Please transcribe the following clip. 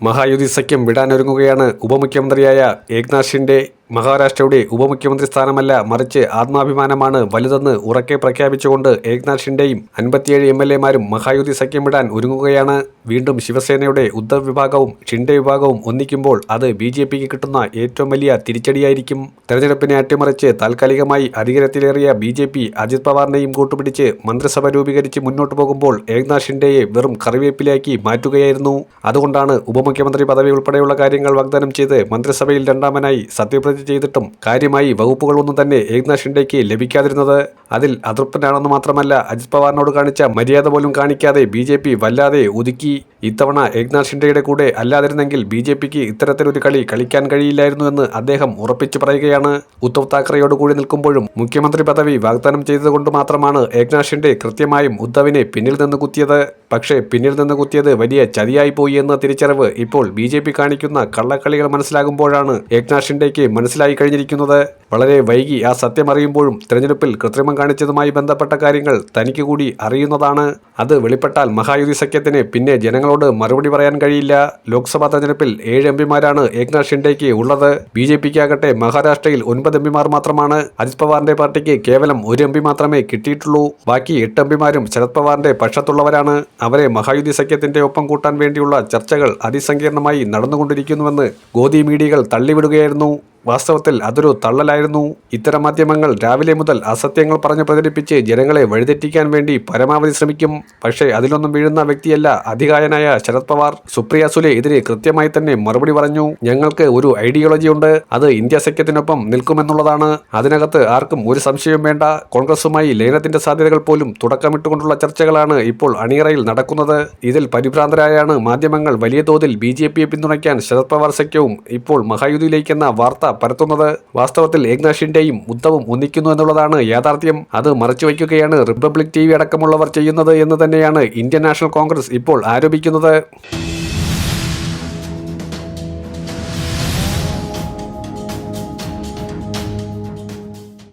മഹായുതി സഖ്യം വിടാനൊരുങ്ങുകയാണ് ഉപമുഖ്യമന്ത്രിയായ ഏക്നാഥ് ഷിൻഡെ മഹാരാഷ്ട്രയുടെ ഉപമുഖ്യമന്ത്രി സ്ഥാനമല്ല മറിച്ച് ആത്മാഭിമാനമാണ് വലുതെന്ന് ഉറക്കെ പ്രഖ്യാപിച്ചുകൊണ്ട് ഏക്നാഥ് ഷിൻഡെയും അൻപത്തിയേഴ് എം എൽ എമാരും മഹായുതി സഖ്യമിടാൻ ഒരുങ്ങുകയാണ്. വീണ്ടും ശിവസേനയുടെ ഉദ്ധവ് വിഭാഗവും ഷിൻഡെ വിഭാഗവും ഒന്നിക്കുമ്പോൾ അത് ബി ജെ പിക്ക് കിട്ടുന്ന ഏറ്റവും വലിയ തിരിച്ചടിയായിരിക്കും. തെരഞ്ഞെടുപ്പിനെ അട്ടിമറിച്ച് താൽക്കാലികമായി അധികാരത്തിലേറിയ ബി ജെ പി അജിത് പവാറിനെയും കൂട്ടുപിടിച്ച് മന്ത്രിസഭ രൂപീകരിച്ച് മുന്നോട്ട് പോകുമ്പോൾ ഏക്നാഥ് ഷിൻഡെയെ വെറും കറിവേപ്പിലാക്കി മാറ്റുകയായിരുന്നു. അതുകൊണ്ടാണ് ഉപമുഖ്യമന്ത്രി പദവി ഉൾപ്പെടെയുള്ള കാര്യങ്ങൾ വാഗ്ദാനം ചെയ്ത് മന്ത്രിസഭയിൽ രണ്ടാമനായി സത്യപ്രതിജ്ഞ ചെയ്തിട്ടും കാര്യമായി വകുപ്പുകളൊന്നും തന്നെ ഏകനാഥ് ഷിൻഡേക്ക് ലഭിക്കാതിരുന്നത് അതിൽ അതൃപ്തനാണെന്ന് മാത്രമല്ല അജിത് പവാറിനോട് കാണിച്ച മര്യാദ പോലും കാണിക്കാതെ ബി വല്ലാതെ ഒതുക്കി ഇത്തവണ ഏക്നാഥ് ഷിൻഡെയുടെ കൂടെ അല്ലാതിരുന്നെങ്കിൽ ബി ജെ പിക്ക് ഇത്തരത്തിലൊരു കളി കളിക്കാൻ കഴിയില്ലായിരുന്നു എന്ന് അദ്ദേഹം ഉറപ്പിച്ചു പറയുകയാണ്. ഉദ്ധവ് താക്കറെയോട് കൂടി നിൽക്കുമ്പോഴും മുഖ്യമന്ത്രി പദവി വാഗ്ദാനം ചെയ്തതുകൊണ്ട് മാത്രമാണ് ഏക്നാഥ് ഷിൻഡെ കൃത്യമായും ഉദ്ധവിനെ പിന്നിൽ നിന്ന് കുത്തിയത്. പക്ഷേ പിന്നിൽ നിന്ന് കുത്തിയത് വലിയ ചതിയായി പോയി എന്ന തിരിച്ചറിവ് ഇപ്പോൾ ബി കാണിക്കുന്ന കള്ളക്കളികൾ മനസ്സിലാകുമ്പോഴാണ് ഏക്നാഥ് ഷിൻഡെയ്ക്ക് മനസ്സിലായി കഴിഞ്ഞിരിക്കുന്നത്. വളരെ വൈകി ആ സത്യം അറിയുമ്പോഴും തെരഞ്ഞെടുപ്പിൽ കൃത്രിമം കാണിച്ചതുമായി ബന്ധപ്പെട്ട കാര്യങ്ങൾ തനിക്ക് കൂടി അറിയുന്നതാണ്. അത് വെളിപ്പെട്ടാൽ മഹായുതി സഖ്യത്തിന് പിന്നെ ജനങ്ങളോട് മറുപടി പറയാൻ കഴിയില്ല. ലോക്സഭാ തെരഞ്ഞെടുപ്പിൽ ഏഴ് എംപിമാരാണ് ഏക്നാഥ് ഷിൻഡേക്ക് ഉള്ളത്. ബി ജെ പിക്കാകട്ടെ മഹാരാഷ്ട്രയിൽ ഒൻപത് എംപിമാർ മാത്രമാണ്. അജിത് പവാറിന്റെ പാർട്ടിക്ക് കേവലം ഒരു എംപി മാത്രമേ കിട്ടിയിട്ടുള്ളൂ. ബാക്കി എട്ട് എംപിമാരും ശരത് പവാറിന്റെ പക്ഷത്തുള്ളവരാണ്. അവരെ മഹായുതി സഖ്യത്തിന്റെ ഒപ്പം കൂട്ടാൻ വേണ്ടിയുള്ള ചർച്ചകൾ അതിസങ്കീർണമായി നടന്നുകൊണ്ടിരിക്കുന്നുവെന്ന് ഗോദി മീഡിയകൾ തള്ളിവിടുകയായിരുന്നു. വാസ്തവത്തിൽ അതൊരു തള്ളലായിരുന്നു. ഇത്തരം മാധ്യമങ്ങൾ രാവിലെ മുതൽ അസത്യങ്ങൾ പറഞ്ഞു പ്രചരിപ്പിച്ച് ജനങ്ങളെ വഴിതെറ്റിക്കാൻ വേണ്ടി പരമാവധി ശ്രമിക്കും. പക്ഷേ അതിലൊന്നും വീഴുന്ന വ്യക്തിയല്ല അധികായനായ ശരത് പവാർ. സുപ്രിയ സുലെ ഇതിന് കൃത്യമായി തന്നെ മറുപടി പറഞ്ഞു. ഞങ്ങൾക്ക് ഒരു ഐഡിയോളജി ഉണ്ട്. അത് ഇന്ത്യ സഖ്യത്തിനൊപ്പം നിൽക്കുമെന്നുള്ളതാണ്. അതിനകത്ത് ആർക്കും ഒരു സംശയവും വേണ്ട. കോൺഗ്രസുമായി ലയനത്തിന്റെ സാധ്യതകൾ പോലും തുടക്കമിട്ടുകൊണ്ടുള്ള ചർച്ചകളാണ് ഇപ്പോൾ അണിയറയിൽ നടക്കുന്നത്. ഇതിൽ പരിഭ്രാന്തരായാണ് മാധ്യമങ്ങൾ വലിയ തോതിൽ ബി പിന്തുണയ്ക്കാൻ ശരത് പവാർ സഖ്യവും ഇപ്പോൾ മഹായുതിയിലേക്കെന്ന വാർത്ത പരത്തുന്നത് വാസ്തവത്തിൽ ഏകനാഷിന്റെയും ഉദ്ധവും ഒന്നിക്കുന്നു എന്നുള്ളതാണ് യാഥാർത്ഥ്യം. അത് മറച്ചുവെക്കുകയാണ് റിപ്പബ്ലിക് ടി വി അടക്കമുള്ളവർ ചെയ്യുന്നത് എന്ന് തന്നെയാണ് ഇന്ത്യൻ നാഷണൽ കോൺഗ്രസ് ഇപ്പോൾ ആരോപിക്കുന്നത്.